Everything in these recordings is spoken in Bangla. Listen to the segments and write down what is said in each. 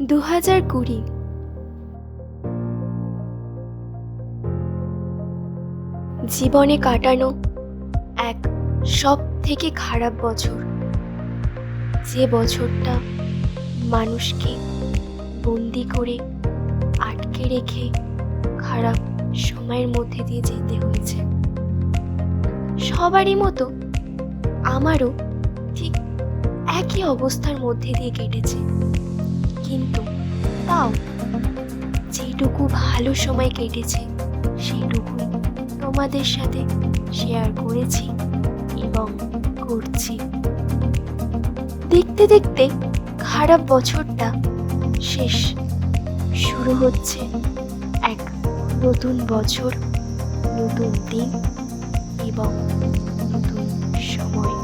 দু হাজার কুড়ি। জীবনে কাটানো এক সব থেকে খারাপ বছর। যে বছরটা মানুষকে বন্দি করে, আটকে রেখে খারাপ সময়ের মধ্যে দিয়ে যেতে হয়েছে। সবারই মতো আমারও ঠিক একই অবস্থার মধ্যে দিয়ে কেটেছে। কিন্তু তাও যেটুকু ভালো সময় কেটেছে সেটুকু তোমাদের সাথে শেয়ার করেছি এবং করছি। দেখতে দেখতে খারাপ বছরটা শেষ শুরু হচ্ছে এক নতুন বছর, নতুন দিন এবং নতুন সময়।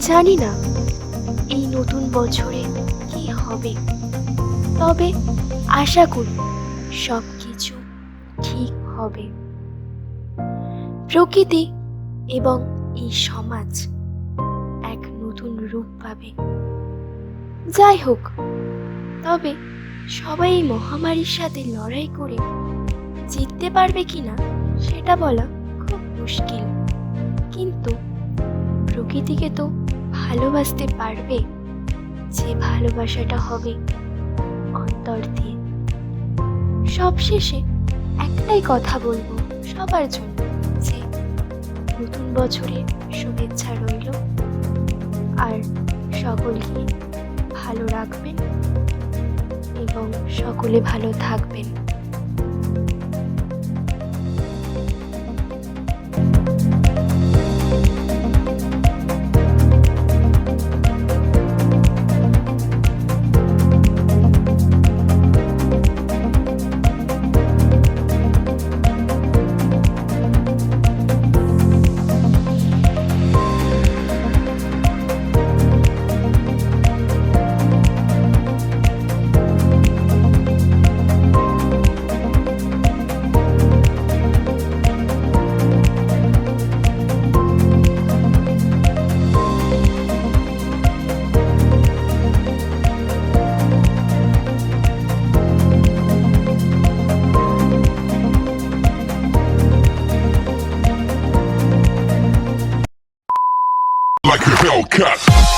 জানি না এই নতুন বছরে হবে। তবে আশা করি সব কিছু ঠিক হবে। প্রকৃতি এবং এই সমাজ এক নতুন রূপ পাবে। যাই হোক, তবে সবাই এই মহামারীর সাথে লড়াই করে জিততে পারবে কিনা সেটা বলা খুব মুশকিল। কিন্তু প্রকৃতিকে তো ভালোবাসতে পারবে। যে ভালোবাসাটা হবে অন্তর দিয়ে। সবশেষে একটাই কথা বলব সবার জন্য যে নতুন বছরে শুভেচ্ছা রইল। আর সকলকে ভালো রাখবেন এবং সকলে ভালো থাকবেন। Like a Hellcat.